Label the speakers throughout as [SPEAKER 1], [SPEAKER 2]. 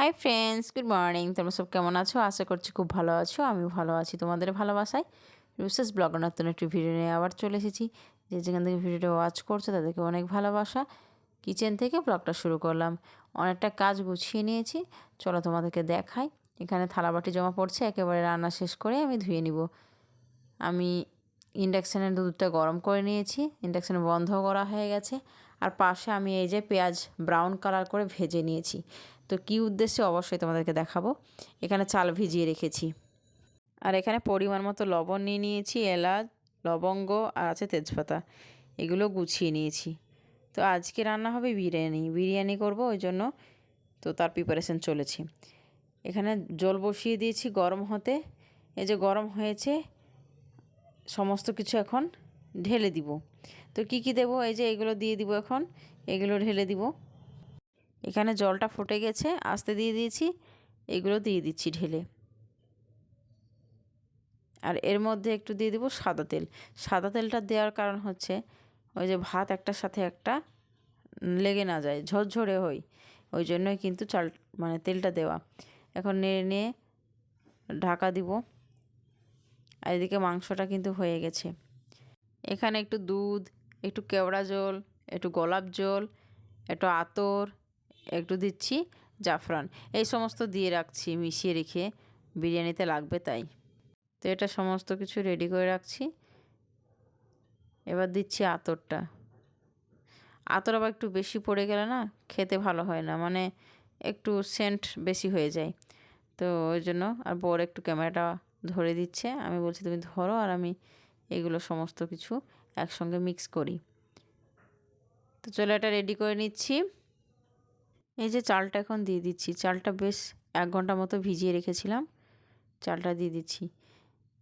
[SPEAKER 1] Hi friends good morning তোমরা সব কেমন আছো? আশা করছি খুব ভালো আছো। আমি ভালো আছি তোমাদের ভালোবাসায়। রুসেস ব্লগ নতুন একটি ভিডিও নিয়ে আবার চলে এসেছি। যে যেখান থেকে ভিডিওটা ওয়াচ করছ, তাদেরকে অনেক ভালোবাসা। কিচেন থেকে ব্লগটা শুরু করলাম। অনেকটা কাজ গুছিয়ে নিয়েছি। চলো তোমাদেরকে দেখাই। এখানে থালাবাটি জমা পড়ছে। একেবারে রান্না শেষ করে আমি ধুয়ে নিব। আমি ইন্ডাকশানের দুধটা গরম করে নিয়েছি। ইন্ডাকশান বন্ধ করা হয়ে গেছে। আর পাশে আমি এই যে পেঁয়াজ ব্রাউন কালার করে ভেজে নিয়েছি। তো কি উদ্দেশ্যে অবশ্যই তোমাদেরকে দেখাবো। এখানে চাল ভিজিয়ে রেখেছি। আর এখানে পরিমাণ মতো লবণ নিয়ে নিয়েছি, এলাচ, লবঙ্গ আর আছে তেজপাতা। এগুলো গুছিয়ে নিয়েছি। তো আজকে রান্না হবে বিরিয়ানি। বিরিয়ানি করব ওই জন্য তো তার প্রিপারেশন চলেছে। এখানে জল বসিয়ে দিয়েছি গরম হতে। এই যে গরম হয়েছে, সমস্ত কিছু এখন ঢেলে দিব। তো কি কি দেব? এই যে এগুলো দিয়ে দিব এখন। এগুলো ঢেলে দিব। এখানে জলটা ফুটে গেছে, আস্তে দিয়ে দিয়েছি, এগুলো দিয়ে দিচ্ছি ঢেলে। আর এর মধ্যে একটু দিয়ে দেবো সাদা তেল। সাদা তেলটা দেওয়ার কারণ হচ্ছে, ওই যে ভাত একটার সাথে একটা লেগে না যায়, ঝরঝরে হই ওই জন্যই কিন্তু চাল মানে তেলটা দেওয়া। এখন নেড়ে নিয়ে ঢাকা দিব। আর এদিকে মাংসটা কিন্তু হয়ে গেছে। এখানে একটু দুধ, একটু কেওড়া জল, একটু গোলাপ জল, একটু আতর একটু দিচ্ছি জাফরান। এই সমস্ত দিয়ে রাখছি, মিশিয়ে রেখে বিরিয়ানিতে লাগবে তাই। তো এটা সমস্ত কিছু রেডি করে রাখছি। এবার দিচ্ছি আতরটা। আতর আবার একটু বেশি পড়ে গেলে না খেতে ভালো হয় না মানে একটু সেন্ট বেশি হয়ে যায়। তো ওই জন্য আর বড় একটু ক্যামেরাটা ধরে দিচ্ছে। আমি বলছি, তুমি ধরো আর আমি এগুলো সমস্ত কিছু একসঙ্গে মিক্স করি। তো চলো এটা রেডি করে নিচ্ছি। এই যে চালটা এখন দিয়ে দিচ্ছি। চালটা বেশ এক ঘণ্টা মতো ভিজিয়ে রেখেছিলাম। চালটা দিয়ে দিচ্ছি।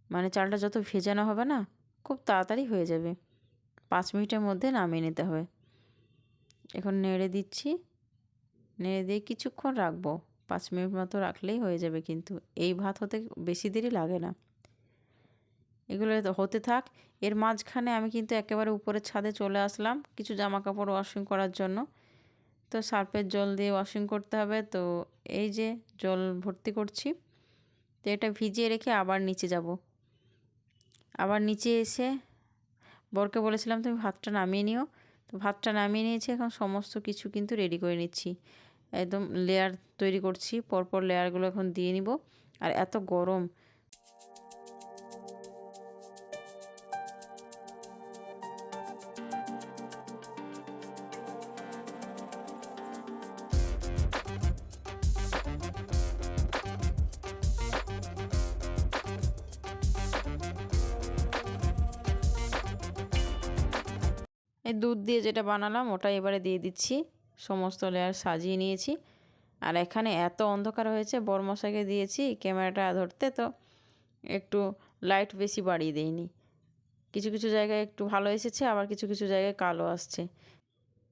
[SPEAKER 1] মানে চালটা যত ভেজানো হবে না, খুব তাড়াতাড়ি হয়ে যাবে। পাঁচ মিনিটের মধ্যে নামিয়ে নিতে হবে। এখন নেড়ে দিচ্ছি। নেড়ে দিয়ে কিছুক্ষণ রাখব। পাঁচ মিনিট মতো রাখলেই হয়ে যাবে কিন্তু। এই ভাত হতে বেশি দেরি লাগে না। এগুলো হতে থাক। এর মাঝখানে আমি কিন্তু একেবারে উপরের ছাদে চলে আসলাম। কিছু জামা কাপড় ওয়াশিং করার জন্য। তো সার্ফের জল দিয়ে ওয়াশিং করতে হবে। তো এই যে জল ভর্তি করছি। তো এটা ভিজিয়ে রেখে আবার নিচে যাব। আবার নিচে এসে বরকে বলেছিলাম, তুমি ভাতটা নামিয়ে নিও। তো ভাতটা নামিয়ে নিয়েছি, এখন সমস্ত কিছু কিন্তু রেডি করে নিচ্ছি। একদম লেয়ার তৈরি করছি, পরপর লেয়ারগুলো এখন দিয়ে নিব। আর এত গরম দুধ দিয়ে যেটা বানালাম ওটা এবারে দিয়ে দিচ্ছি। সমস্ত লেয়ার সাজিয়ে নিয়েছি। আর এখানে এত অন্ধকার হয়েছে বরমশাকে দিয়েছি ক্যামেরাটা ধরতে, তো একটু লাইট বেশি বাড়িয়ে দেয়নি কিছু কিছু জায়গায় একটু ভালো এসেছে, আবার কিছু কিছু জায়গায় কালো আসছে।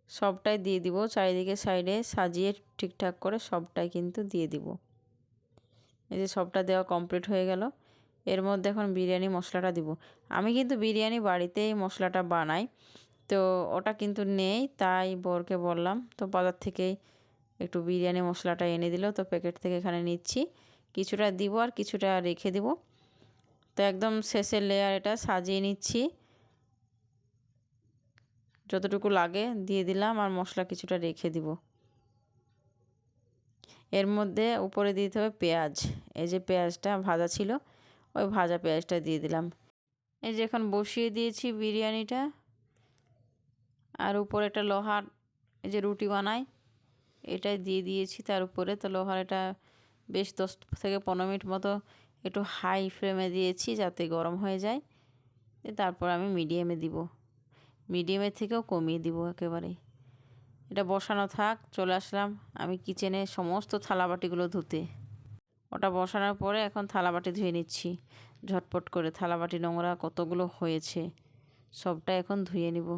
[SPEAKER 1] সবটাই দিয়ে দিব, চারিদিকে সাইডে সাজিয়ে ঠিকঠাক করে সবটাই কিন্তু দিয়ে দিব। এই যে সবটা দেওয়া কমপ্লিট হয়ে গেল। এর মধ্যে এখন বিরিয়ানি মশলাটা দিব। আমি কিন্তু বিরিয়ানি বাড়িতেই মশলাটা বানাই। তো ওটা কিন্তু নেই, তাই বরকে বললাম, তো বাজার থেকেই একটু বিরিয়ানি মশলাটা এনে দিল, তো প্যাকেট থেকে এখানে নিচ্ছি। কিছুটা দিব আর কিছুটা রেখে দিব। তো একদম শেষের লেয়ার এটা সাজিয়ে নিচ্ছি। যতটুকু লাগে দিয়ে দিলাম আর মশলা কিছুটা রেখে দিব। এর মধ্যে উপরে দিতে হবে পেঁয়াজ। এই যে পেঁয়াজটা ভাজা ছিল, ওই ভাজা পেঁয়াজটা দিয়ে দিলাম। এই যে এখন বসিয়ে দিয়েছি বিরিয়ানিটা। আর উপরে একটা লোহার এই যে রুটি বানাই, এটাই দিয়ে দিয়েছি তার উপরে। তো লোহার এটা বেশ দশ থেকে পনেরো মিনিট মতো একটু হাই ফ্লেমে দিয়েছি যাতে গরম হয়ে যায়। তারপর আমি মিডিয়ামে দিব। মিডিয়ামের থেকেও কমিয়ে দিব একেবারে এটা বসানো থাক, চলে আসলাম আমি কিচেনে সমস্ত থালাবাটিগুলো ধুতে। ওটা বসানোর পরে এখন থালাবাটি ধুয়ে নিচ্ছি। ঝটপট করে থালাবাটি নোংরা কতগুলো হয়েছে, সবটা এখন ধুয়ে নিব।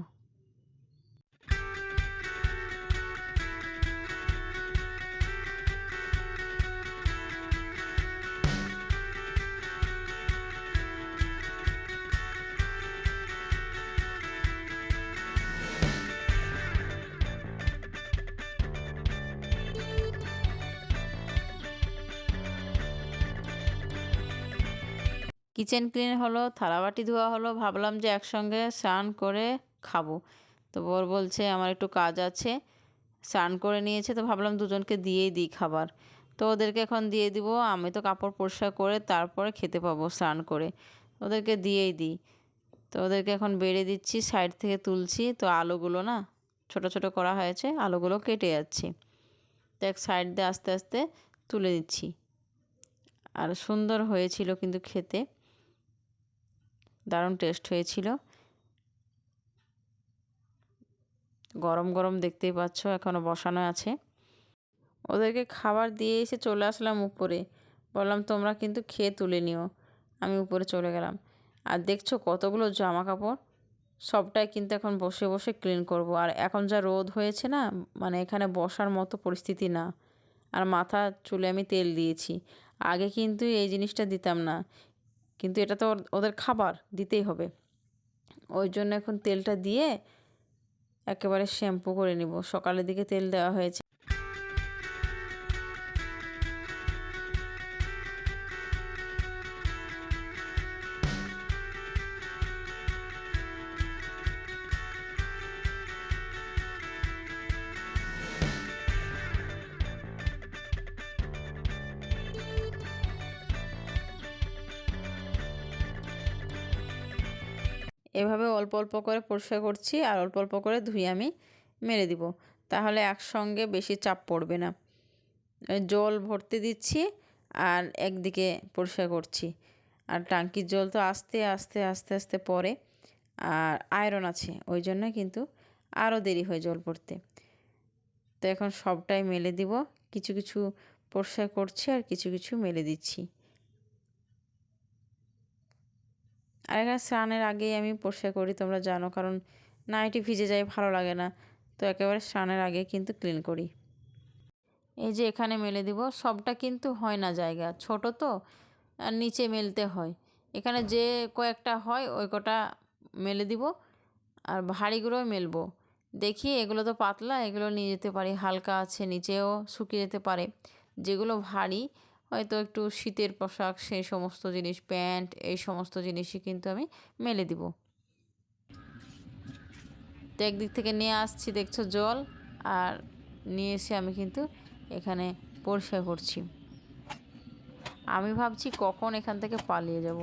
[SPEAKER 1] কিচেন ক্লিন হলো, থালাবাটি ধোয়া হলো, ভাবলাম যে একসঙ্গে স্নান করে খাব। তো বর বলছে, আমার একটু কাজ আছে। স্নান করে নিয়েছে, তো ভাবলাম দুজনকে দিয়েই দিই খাবার। তো ওদেরকে এখন দিয়ে দিব, আমি তো কাপড় পরিষ্কার করে তারপরে খেতে পাবো স্নান করে। ওদেরকে দিয়েই দিই। তো ওদেরকে এখন বেড়ে দিচ্ছি, সাইড থেকে তুলছি। তো আলুগুলো না, ছোট ছোট করা হয়েছে, আলুগুলো কেটে যাচ্ছি। তো এক সাইড দিয়ে আস্তে আস্তে তুলে দিচ্ছি আর সুন্দর হয়েছিল কিন্তু খেতে। দারুণ টেস্ট হয়েছিল। গরম গরম দেখতেই পাচ্ছ এখনও বসানো আছে। ওদেরকে খাবার দিয়ে এসে চলে আসলাম উপরে। বললাম, তোমরা কিন্তু খেয়ে তুলে নিও। আমি উপরে চলে গেলাম। আর দেখছ কতগুলো জামা কাপড় সবটাই কিন্তু এখন বসে বসে ক্লিন করব। আর এখন যা রোদ হয়েছে না মানে এখানে বসার মতো পরিস্থিতি না। আর মাথা চুলে আমি তেল দিয়েছি। আগে কিন্তু এই জিনিসটা দিতাম না। কিন্তু এটা তো ওদের খাবার, দিতেই হবে। ওই জন্য এখন তেলটা দিয়ে একেবারে শ্যাম্পু করে নিব। সকালের দিকে তেল দেওয়া হয়েছে। এভাবে অল্প অল্প করে পরিষ্কার করছি আর অল্প অল্প করে ধুয়ে আমি মেরে দিব। তাহলে একসঙ্গে বেশি চাপ পড়বে না। জল ভরতে দিচ্ছি আর একদিকে পরিষ্কার করছি। আর টাঙ্কির জল তো আস্তে আস্তে আস্তে আস্তে পরে আর আয়রন আছে, ওই জন্য কিন্তু আরও দেরি হয় জল পড়তে। তো এখন সবটাই মেলে দিব, কিছু কিছু পরিষ্কার করছি আর কিছু কিছু মেলে দিচ্ছি। আর এখানে স্নানের আগেই আমি পরিষ্কার করি, তোমরা জানো, কারণ নাইটি ভিজে যায় ভালো লাগে না। তো একেবারে স্নানের আগে কিন্তু ক্লিন করি। এই যে এখানে মেলে দিব, সবটা কিন্তু হয় না জায়গা, ছোট তো, আর নিচে মেলতে হয়। এখানে যে কয়েকটা হয়, ওই কটা মেলে দিব, আর ভারীগুলোই মেলবো। দেখি, এগুলো তো পাতলা, এগুলো নিয়ে যেতে পারি, হালকা আছে, নিচেও শুকিয়ে যেতে পারে। যেগুলো ভারী হয়তো একটু শীতের পোশাক, সেই সমস্ত জিনিস, প্যান্ট, এই সমস্ত জিনিসই কিন্তু আমি মেলে দিব। তো একদিক থেকে নিয়ে আসছি, দেখছ জল, আর নিয়ে এসে আমি কিন্তু এখানে পরিষ্কার করছি। আমি ভাবছি কখন এখান থেকে পালিয়ে যাব।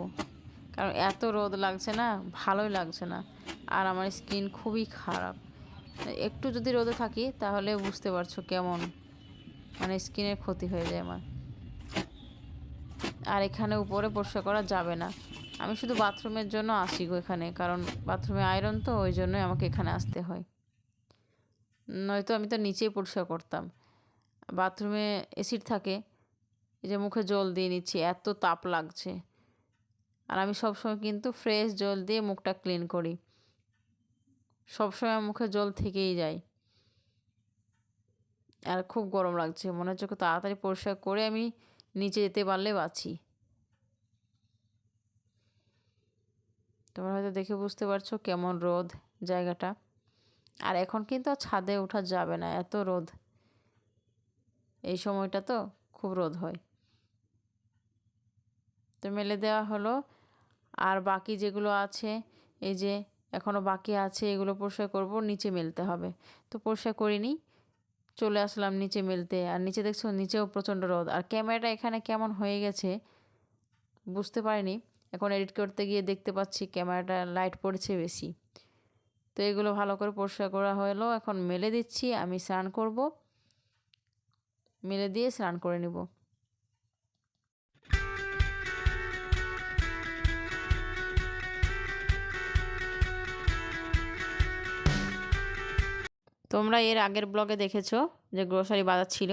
[SPEAKER 1] কারণ এত রোদ লাগছে না, ভালোই লাগছে না, আর আমার স্কিন খুবই খারাপ। একটু যদি রোদে থাকি, তাহলে বুঝতে পারছ কেমন মানে স্কিনের ক্ষতি হয়ে যায় আমার। আর এখানে উপরে পরিষ্কার করা যাবে না। আমি শুধু বাথরুমের জন্য আসি গো এখানে, কারণ বাথরুমে আয়রন তো, ওই জন্যই আমাকে এখানে আসতে হয়। নয়তো আমি তো নিচেই পরিষ্কার করতাম। বাথরুমে এসিড থাকে, এই যে মুখে জল দিয়ে নিচ্ছি, এত তাপ লাগছে। আর আমি সবসময় কিন্তু ফ্রেশ জল দিয়ে মুখটা ক্লিন করি। সবসময় মুখে জল থেকেই যায়। আর খুব গরম লাগছে, মনে হচ্ছে তাড়াতাড়ি পরিষ্কার করে আমি নিচে যেতে পারলে বাঁচি। তোমরা হয়তো দেখে বুঝতে পারছ কেমন রোদ জায়গাটা। আর এখন কিন্তু ছাদে ওঠা যাবে না, এত রোদ। এই সময়টা তো খুব রোদ হয়। তো মেলে দেওয়া হলো। আর বাকি যেগুলো আছে, এই যে এখনও বাকি আছে, এগুলো পরিষ্কার করব, নিচে মেলতে হবে। তো পরিষ্কার করিনি চলে আসলাম নিচে মেলতে। আর নিচে দেখছ, নিচেও প্রচণ্ড রোদ। আর ক্যামেরাটা এখানে কেমন হয়ে গেছে বুঝতে পারিনি। এখন এডিট করতে গিয়ে দেখতে পাচ্ছি ক্যামেরাটা লাইট পড়েছে বেশি। তো এগুলো ভালো করে পরিষ্কার করা হলো। এখন মেলে দিচ্ছি, আমি স্নান করব। মেলে দিয়ে স্নান করে নিব। তোমরা এর আগের ব্লগে দেখেছ যে গ্রোসারি বাজার ছিল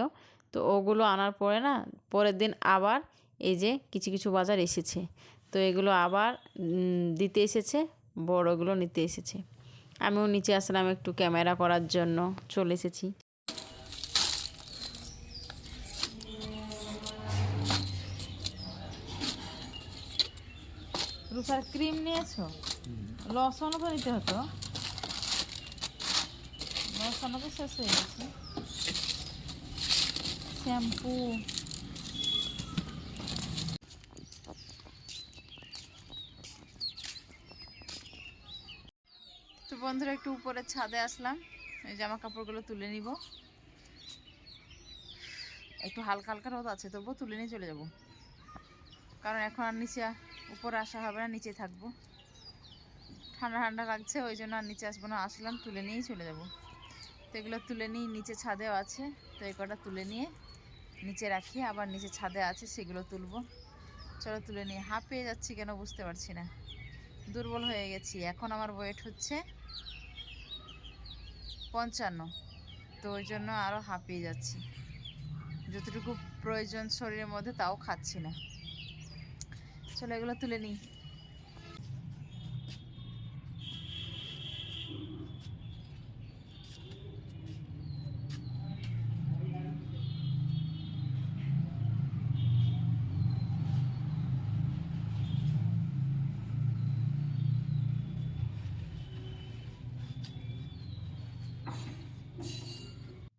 [SPEAKER 1] তো ওগুলো আনার পরে না পরের দিন আবার এই যে কিছু কিছু বাজার এসেছে। তো এগুলো আবার দিতে এসেছে বড়গুলো নিতে এসেছে। আমিও নিচে আসলাম একটু ক্যামেরা করার জন্য চলে এসেছি। রুফার ক্রিম নিয়েছো? লসনও তো নিতে হতো? কষানোকে শেষ হয়ে গেছে শ্যাম্পু তো বন্ধুরা, একটু উপরের ছাদে আসলাম। এই জামা কাপড়গুলো তুলে নিব। একটু হালকা হালকা রোদ আছে, তবুও তুলে নিয়ে চলে যাব। কারণ এখন আর নিচে উপরে আসা হবে না, নিচে থাকব। ঠান্ডা ঠান্ডা লাগছে, ওই জন্য আর নিচে আসব না। আসলাম, তুলে নিয়েই চলে যাব। তো এগুলো তুলে নিই, নিচে ছাদেও আছে। তো এই কটা তুলে নিয়ে নিচে রাখি, আবার নিচে ছাদে আছে, সেগুলো তুলবো। চলো তুলে নিয়ে হাঁপিয়ে যাচ্ছি কেন বুঝতে পারছি না। দুর্বল হয়ে গেছি। এখন আমার ওয়েট হচ্ছে পঞ্চান্ন। তো ওই জন্য আরও হাঁপিয়ে যাচ্ছি। যতটুকু প্রয়োজন শরীরের মধ্যে, তাও খাচ্ছি না। চলো এগুলো তুলে নিই।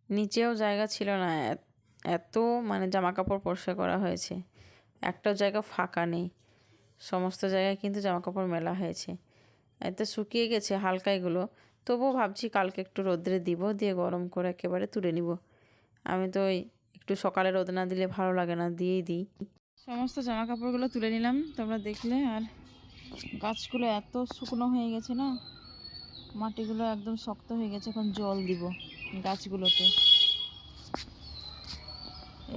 [SPEAKER 1] নিচেও জায়গা ছিল না। এত- মানে জামা কাপড় পরিষ্কার করা হয়েছে। একটাও জায়গা ফাঁকা নেই। সমস্ত জায়গায় কিন্তু জামা কাপড় মেলা হয়েছে। এত শুকিয়ে গেছে হালকা এগুলো। তবুও ভাবছি কালকে একটু রোদ্রে দিব, দিয়ে গরম করে একেবারে তুলে নিব। আমি তো ওই একটু সকালে রোদ না দিলে ভালো লাগে না, দিয়েই দিই। সমস্ত জামা কাপড়গুলো তুলে নিলাম। তোমরা দেখলে আর গাছগুলো এত শুকনো হয়ে গেছে না? মাটিগুলো একদম শক্ত হয়ে গেছে, এখন জল দিব। গাছগুলোতে।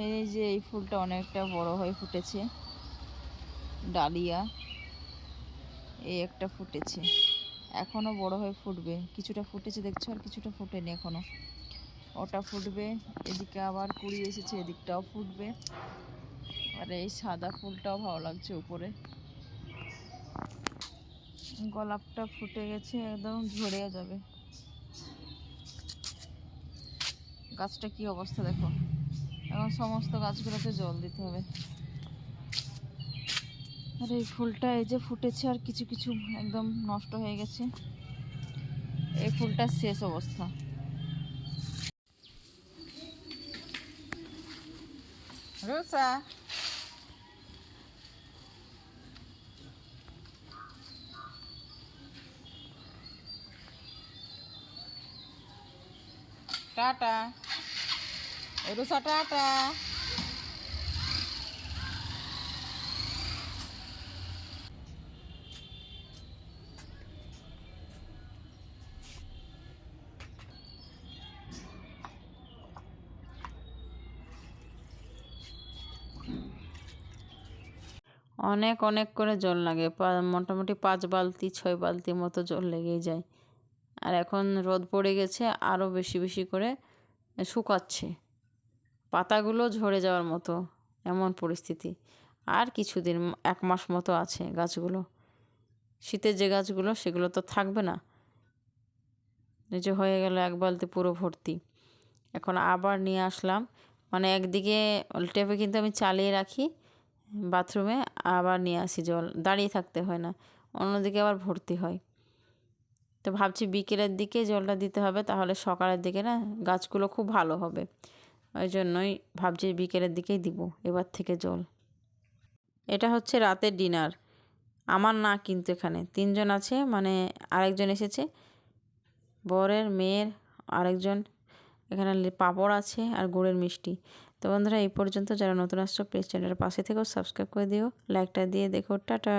[SPEAKER 1] এই যে এই ফুলটা অনেকটা বড় হয়ে ফুটেছে। ডালিয়া, এই একটা ফুটেছে। এখনও বড় হয়ে ফুটবে। কিছুটা ফুটেছে দেখছ, আর কিছুটা ফুটেনি এখনও। ওটা ফুটবে, এদিকে আবার কুড়ি এসেছে, এদিকটাও ফুটবে। আর এই সাদা ফুলটাও ভালো লাগছে উপরে। গোলাপটা ফুটে গেছে, একদম ঝরে যাবে। গাছটা কি অবস্থা দেখো। এখন সমস্ত গাছগুলোতে জল দিতে হবে। আর এই ফুলটা এই যে ফুটেছে আর কিছু কিছু একদম নষ্ট হয়ে গেছে। এই ফুলটার শেষ অবস্থা। রোসা টাটা। রোসা টাটা। অনেক অনেক করে জল লাগে। মোটামুটি পাঁচ বালতি, ছয় বালতি মতো জল লেগেই যায়। আর এখন রোদ পড়ে গেছে আরও বেশি বেশি করে শুকাচ্ছে। পাতাগুলো ঝরে যাওয়ার মতো এমন পরিস্থিতি। আর কিছুদিন, এক মাস মতো আছে গাছগুলো। শীতের যে গাছগুলো, সেগুলো তো থাকবে না। যে হয়ে গেল এক বালতি পুরো ভর্তি। এখন আবার নিয়ে আসলাম। মানে একদিকে টেপে কিন্তু আমি চালিয়ে রাখি বাথরুমে, আবার নিয়ে আসি জল। দাঁড়িয়ে থাকতে হয় না, অন্যদিকে আবার ভর্তি হয়। তো ভাবছি বিকেলের দিকে জলটা দিতে হবে, তাহলে সকালের দিকে না গাছগুলো খুব ভালো হবে। ওই জন্যই ভাবছি বিকেলের দিকেই দিব, এবার থেকে জল। এটা হচ্ছে রাতের ডিনার। আমার না কিন্তু এখানে, তিনজন আছে মানে আরেকজন এসেছে, বরের, মেয়ের, আরেকজন, এখানে পাঁপড় আছে আর গুড়ের মিষ্টি। তো বন্ধুরা, এই পর্যন্ত যারা নতুন আসছো, প্লিজ চ্যানেলের পাশে থেকেও সাবস্ক্রাইব করে দিও, লাইকটা দিয়ে দেখো, টাটা।